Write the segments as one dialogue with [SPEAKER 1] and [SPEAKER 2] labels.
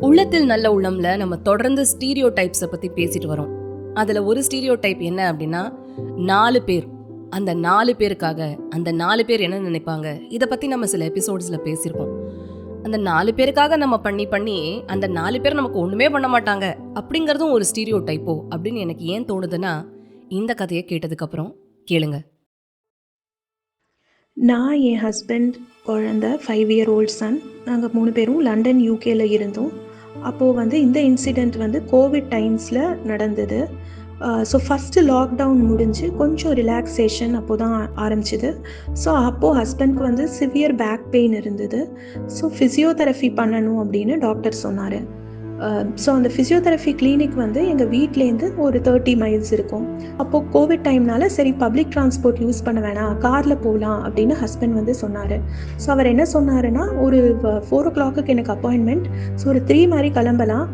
[SPEAKER 1] உள்ளத்தில் நல்ல உள்ளம்ல நம்ம தொடர்ந்து ஸ்டீரியோ டைப்ஸை பத்தி பேசிட்டு வரோம். அதுல ஒரு ஸ்டீரியோ டைப் என்ன அப்படின்னா நாலு பேர். அந்த நாலு பேருக்காக அந்த நாலு பேர் என்ன நினைப்பாங்க? இதை பத்தி நம்ம சில எபிசோட்ஸ்ல பேசியிருக்கோம் அந்த நாலு பேருக்காக நம்ம பண்ணி பண்ணி அந்த நாலு பேர் நமக்கு ஒண்ணுமே பண்ண மாட்டாங்க அப்படிங்கறதும் ஒரு ஸ்டீரியோ டைப்போ அப்படின்னு எனக்கு ஏன் தோணுதுன்னா இந்த கதையை கேட்டதுக்கு அப்புறம் கேளுங்க.
[SPEAKER 2] நான் என் ஹஸ்பண்ட் குழந்த ஃபைவ் இயர் ஓல்ட் சன் நாங்கள் மூணு பேரும் லண்டன் யூகேல இருந்தோம். அப்போது வந்து இந்த இன்சிடெண்ட் வந்து கோவிட் டைம்ஸில் நடந்தது. ஸோ ஃபஸ்ட்டு லாக்டவுன் முடிஞ்சு கொஞ்சம் ரிலாக்ஸேஷன் அப்போ தான் ஆரம்பிச்சிது. ஸோ அப்போது ஹஸ்பண்ட்க்கு வந்து சிவியர் பேக் பெயின் இருந்தது. ஸோ ஃபிசியோதெரபி பண்ணணும் அப்படின்னு டாக்டர் சொன்னார். Uh, ஸோ அந்த ஃபிசியோதெரபி கிளினிக் வந்து எங்கள் வீட்லேருந்து ஒரு தேர்ட்டி மைல்ஸ் இருக்கும். அப்போது கோவிட் டைம்னால சரி பப்ளிக் டிரான்ஸ்போர்ட் யூஸ் பண்ண வேணாம் காரில் போகலாம் அப்படின்னு ஹஸ்பண்ட் வந்து சொன்னார். ஸோ அவர் என்ன சொன்னாருன்னா ஒரு ஃபோர் ஓ கிளாக்குக்கு எனக்கு அப்பாயின்மெண்ட் ஸோ ஒரு த்ரீ மாதிரி கிளம்பலாம்.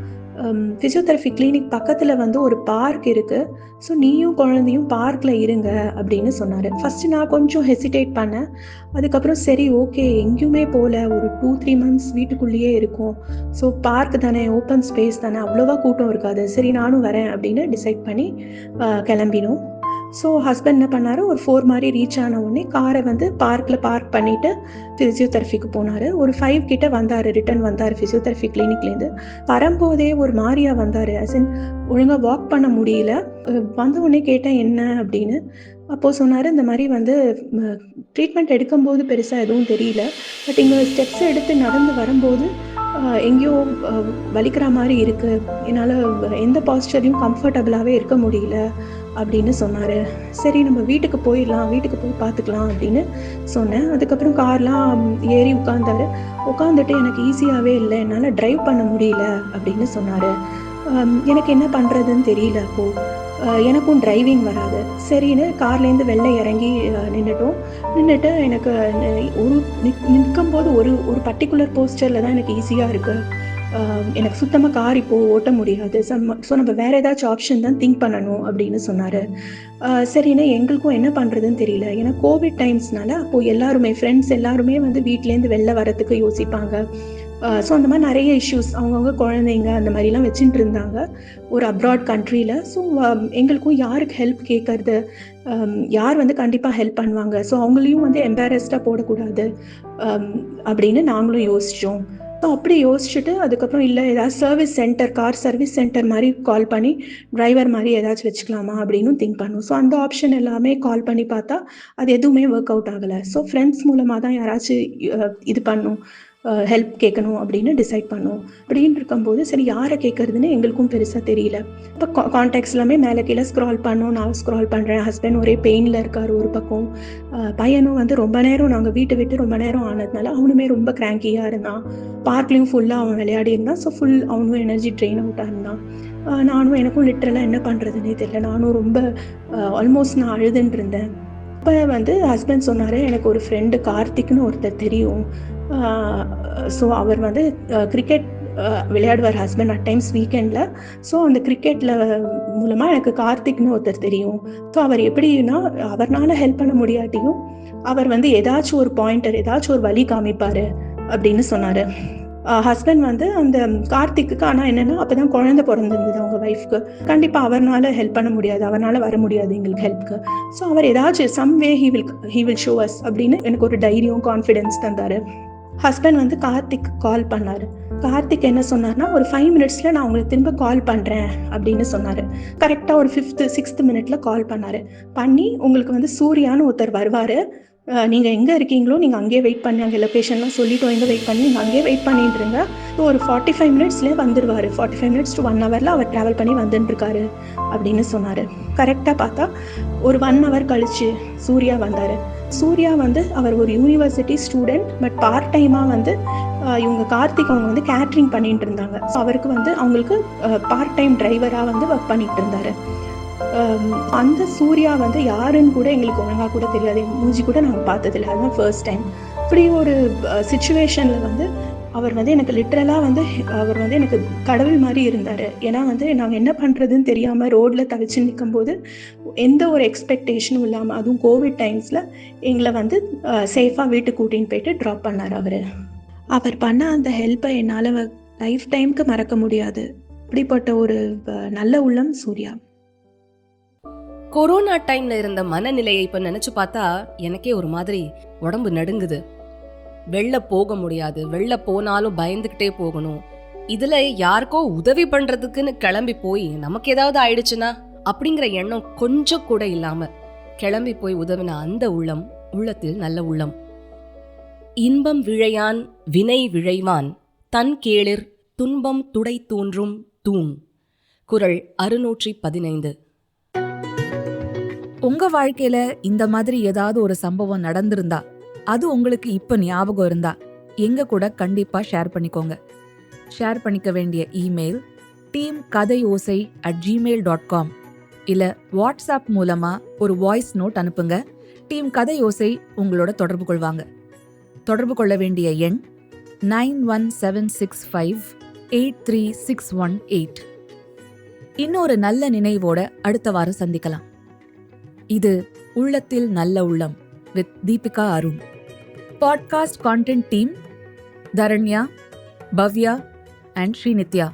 [SPEAKER 2] ஃபிசியோதெரபி கிளினிக் பக்கத்தில் வந்து ஒரு பார்க் இருக்குது ஸோ நீயும் குழந்தையும் பார்க்கில் இருங்க அப்படின்னு சொன்னார். ஃபஸ்ட்டு நான் கொஞ்சம் ஹெசிடேட் பண்ணேன். அதுக்கப்புறம் சரி ஓகே எங்கேயுமே போகல ஒரு டூ த்ரீ மந்த்ஸ் வீட்டுக்குள்ளேயே இருக்கும். ஸோ பார்க் தானே ஓப்பன் ஸ்பேஸ் தானே அவ்வளோவா கூட்டம் இருக்காது. சரி நானும் வரேன் அப்படின்னு டிசைட் பண்ணி கிளம்பினோம். ஸோ ஹஸ்பண்ட் என்ன பண்ணார்? ஒரு ஃபோர் மாதிரி ரீச் ஆன உடனே காரை வந்து பார்க்கில் பார்க் பண்ணிவிட்டு ஃபிசியோதெரபிக்கு போனார். ஒரு ஃபைவ் கிட்ட வந்தார். ரிட்டர்ன் வந்தார் ஃபிசியோதெரபி கிளினிக்லேருந்து வரும்போதே ஒரு மாதிரியாக வந்தார். அஸ் இன் ஒழுங்காக வாக் பண்ண முடியல. வந்த உடனே கேட்டேன் என்ன அப்படின்னு. அப்போது சொன்னார் இந்த மாதிரி வந்து ட்ரீட்மெண்ட் எடுக்கும்போது பெருசாக எதுவும் தெரியல. பட் இங்கே ஸ்டெப்ஸ் எடுத்து நடந்து வரும்போது எங்கேயோ வலிக்கிற மாதிரி இருக்குது என்னால் எந்த பாஸ்டர்லையும் கம்ஃபர்டபுளாகவே இருக்க முடியல அப்படின்னு சொன்னார். சரி நம்ம வீட்டுக்கு போயிடலாம் வீட்டுக்கு போய் பார்த்துக்கலாம் அப்படின்னு சொன்னேன். அதுக்கப்புறம் கார்லாம் ஏறி உட்காந்தாரு உட்காந்துட்டு எனக்கு ஈஸியாகவே இல்லை என்னால் ட்ரைவ் பண்ண முடியல அப்படின்னு சொன்னார். எனக்கு என்ன பண்ணுறதுன்னு தெரியல அப்போது எனக்கும் டிரைவிங் வராது. சரின்னு கார்லேருந்து வெளில இறங்கி நின்றுட்டோம் நின்றுட்டு எனக்கு ஒரு நிற்கும் போது ஒரு ஒரு பர்டிகுலர் போஸ்டரில் தான் எனக்கு ஈஸியாக இருக்குது எனக்கு சுத்தமாக கார் இப்போது ஓட்ட முடியாது. ஸோ நம்ம வேறு ஏதாச்சும் ஆப்ஷன் தான் திங்க் பண்ணணும் அப்படின்னு சொன்னார். சரின்னா எங்களுக்கும் என்ன பண்ணுறதுன்னு தெரியல. ஏன்னா கோவிட் டைம்ஸ்னால அப்போது எல்லாருமே ஃப்ரெண்ட்ஸ் எல்லாருமே வந்து வீட்லேருந்து வெளில வரத்துக்கு யோசிப்பாங்க. ஸோ அந்த மாதிரி நிறைய இஷ்யூஸ் அவங்கவுங்க குழந்தைங்க அந்த மாதிரிலாம் வச்சுட்டு இருந்தாங்க. ஒரு அப்ராட் கண்ட்ரியில் ஸோ எங்களுக்கும் யாருக்கு ஹெல்ப் கேட்கறது யார் வந்து கண்டிப்பாக ஹெல்ப் பண்ணுவாங்க? ஸோ அவங்களையும் வந்து எம்பாரஸ்டாக போடக்கூடாது. அப்படின்னு நாங்களும் யோசித்தோம் ஸோ அப்படி யோசிச்சுட்டு அதுக்கப்புறம் இல்லை ஏதாவது service centre car service centre மாதிரி கால் பண்ணி டிரைவர் மாதிரி ஏதாச்சும் வச்சுக்கலாமா அப்படின்னு திங்க் பண்ணோம். ஸோ அந்த ஆப்ஷன் எல்லாமே கால் பண்ணி பார்த்தா அது எதுவுமே ஒர்க் அவுட் ஆகலை. ஸோ ஃப்ரெண்ட்ஸ் மூலமாக தான் யாராச்சும் இது பண்ணும். ஹெல்ப் கேட்கணும் அப்படின்னு டிசைட் பண்ணோம். அப்படின்னு இருக்கும்போது சரி யாரை கேட்கறதுன்னு எங்களுக்கும் பெருசாக தெரியல. இப்போ கான்டாக்ட்ஸ் எல்லாமே மேலே கீழே ஸ்க்ரால் பண்ணோம். நான் ஸ்க்ரால் பண்ணுறேன் ஹஸ்பண்ட் ஒரே பெயினில் இருக்கார் ஒரு பக்கம். பையனும் வந்து ரொம்ப நேரம் நாங்கள் வீட்டை விட்டு ரொம்ப நேரம் ஆனதுனால அவனுமே ரொம்ப கிராங்கியாக இருந்தான். பார்க்லேயும் ஃபுல்லாக அவன் விளையாடி இருந்தான். ஸோ ஃபுல் அவனும் எனர்ஜி ட்ரெயின் அவுட்டாக இருந்தான். நானும் எனக்கும் லிட்டரலாக என்ன பண்ணுறதுனே தெரியல. நானும் ரொம்ப ஆல்மோஸ்ட் நான் அழுதுன்னு இருந்தேன். அப்போ வந்து ஹஸ்பண்ட் சொன்னார் எனக்கு ஒரு ஃப்ரெண்டு கார்த்திக்னு ஒருத்தர் தெரியும். ஸோ அவர் வந்து கிரிக்கெட் விளையாடுவார் ஹஸ்பண்ட் அட் டைம்ஸ் வீக்கெண்டில் ஸோ அந்த கிரிக்கெட்டில் மூலமாக எனக்கு கார்த்திக்னு ஒருத்தர் தெரியும். ஸோ அவர் எப்படின்னா அவர்னால ஹெல்ப் பண்ண முடியாட்டியும் அவர் வந்து ஏதாச்சும் ஒரு பாயிண்டர் ஏதாச்சும் ஒரு வழி காமிப்பார் அப்படின்னு சொன்னார். ஹஸ்பண்ட் வந்து அந்த கார்த்திக்கு ஆனால் என்னென்னா அப்போ தான் குழந்த பிறந்திருந்தது அவங்க ஒய்ஃப்க்கு கண்டிப்பாக அவர்னால ஹெல்ப் பண்ண முடியாது அவர்னால வர முடியாது எங்களுக்கு ஹெல்ப்க்கு ஸோ அவர் ஏதாச்சும் some way he will he will show us அப்படின்னு எனக்கு ஒரு தைரியம் கான்ஃபிடென்ஸ் தந்தார். ஹஸ்பண்ட் வந்து கார்த்திக் கால் பண்ணார். கார்த்திக் என்ன சொன்னார்னா ஒரு ஃபைவ் மினிட்ஸில் நான் உங்களுக்கு திரும்ப கால் பண்ணுறேன் அப்படின்னு சொன்னார். கரெக்டாக ஒரு ஃபிஃப்த்து சிக்ஸ்த்து மினிட்ல கால் பண்ணார். பண்ணி உங்களுக்கு வந்து சூர்யான்னு ஒருத்தர் வருவார். நீங்கள் எங்கே இருக்கீங்களோ நீங்கள் அங்கேயே வெயிட் பண்ணி அங்கே லொக்கேஷன்லாம் சொல்லிட்டோம் எங்கே வெயிட் பண்ணி நீங்கள் அங்கேயே வெயிட் பண்ணிட்டு இருங்க. ஸோ ஒரு ஃபார்ட்டி ஃபைவ் மினிட்ஸ்லேயே வந்துடுவார் forty five minutes to one ஹவரில் அவர் ட்ராவல் பண்ணி வந்துட்டுருக்காரு அப்படின்னு சொன்னார். கரெக்டாக பார்த்தா ஒரு ஒன் ஹவர் கழிச்சு சூர்யா வந்தார். சூர்யா வந்து அவர் ஒரு யூனிவர்சிட்டி ஸ்டூடெண்ட் பட் பார்ட் டைமாக வந்து இவங்க கார்த்திக் அவங்க வந்து கேட்ரிங் பண்ணிட்டு இருந்தாங்க. ஸோ அவருக்கு வந்து அவங்களுக்கு பார்ட் டைம் டிரைவராக வந்து ஒர்க் பண்ணிட்டு இருந்தார். அந்த சூர்யா வந்து யாருன்னு கூட எங்களுக்கு ஒழுங்காக கூட தெரியாது. மூஞ்சி கூட நாங்கள் பார்த்ததில்ல. அதுதான் ஃபர்ஸ்ட் டைம் இப்படி ஒரு சுச்சுவேஷனில் வந்து அவர் வந்து எனக்கு லிட்ரலாக வந்து அவர் வந்து எனக்கு கடவுள் மாதிரி இருந்தார். ஏன்னா வந்து நாங்கள் என்ன பண்ணுறதுன்னு தெரியாமல் ரோட்டில் தவிச்சு நிற்கும் போது எந்த ஒரு எக்ஸ்பெக்டேஷனும் இல்லாமல் அதுவும் கோவிட் டைம்ஸில் எங்களை வந்து சேஃபாக வீட்டுக்கு கூட்டின்னு போயிட்டு ட்ராப் பண்ணார் அவர். அவர் பண்ண அந்த ஹெல்ப்பை என்னால் லைஃப் டைம்க்கு மறக்க முடியாது. அப்படிப்பட்ட ஒரு நல்ல உள்ளம் சூர்யா.
[SPEAKER 1] கொரோனா டைம்ல இருந்த மனநிலையை இப்ப நினைச்சு பார்த்தா எனக்கே ஒரு மாதிரி உடம்பு நடுங்குது. வெளில போக முடியாது. வெளில போனாலும் பயந்துக்கிட்டே போகணும். இதில் யாருக்கோ உதவி பண்ணுறதுக்குன்னு கிளம்பி போய் நமக்கு ஏதாவது ஆயிடுச்சுன்னா? அப்படிங்கிற எண்ணம் கொஞ்சம் கூட இல்லாமல் கிளம்பி போய் உதவின அந்த உள்ளம் உள்ளத்தில் நல்ல உள்ளம். இன்பம் விழையான் வினை விழைவான் தன் கேளிர் துன்பம் துடை தோன்றும் தூண். குரல் அறுநூற்றி பதினைந்து.
[SPEAKER 3] உங்க வாழ்க்கையில இந்த மாதிரி ஏதாவது ஒரு சம்பவம் நடந்திருந்தா அது உங்களுக்கு இப்போ ஞாபகம் இருந்தா எங்க கூட கண்டிப்பா ஷேர் பண்ணிக்கோங்க. ஷேர் பண்ணிக்க வேண்டிய email team Kadhai Osai at Gmail dot com இல்லை வாட்ஸ்அப் மூலமாக ஒரு வாய்ஸ் நோட் அனுப்புங்க. டீம் கதை ஓசை உங்களோட தொடர்பு கொள்வாங்க. தொடர்பு கொள்ள வேண்டிய எண் nine one seven six five eight three six one eight இன்னொரு நல்ல நினைவோட அடுத்த வாரம் சந்திக்கலாம். இது உள்ளத்தில் நல்ல உள்ளம் with Deepika Arun. Podcast content team Dharanya Bhavya and Srinithya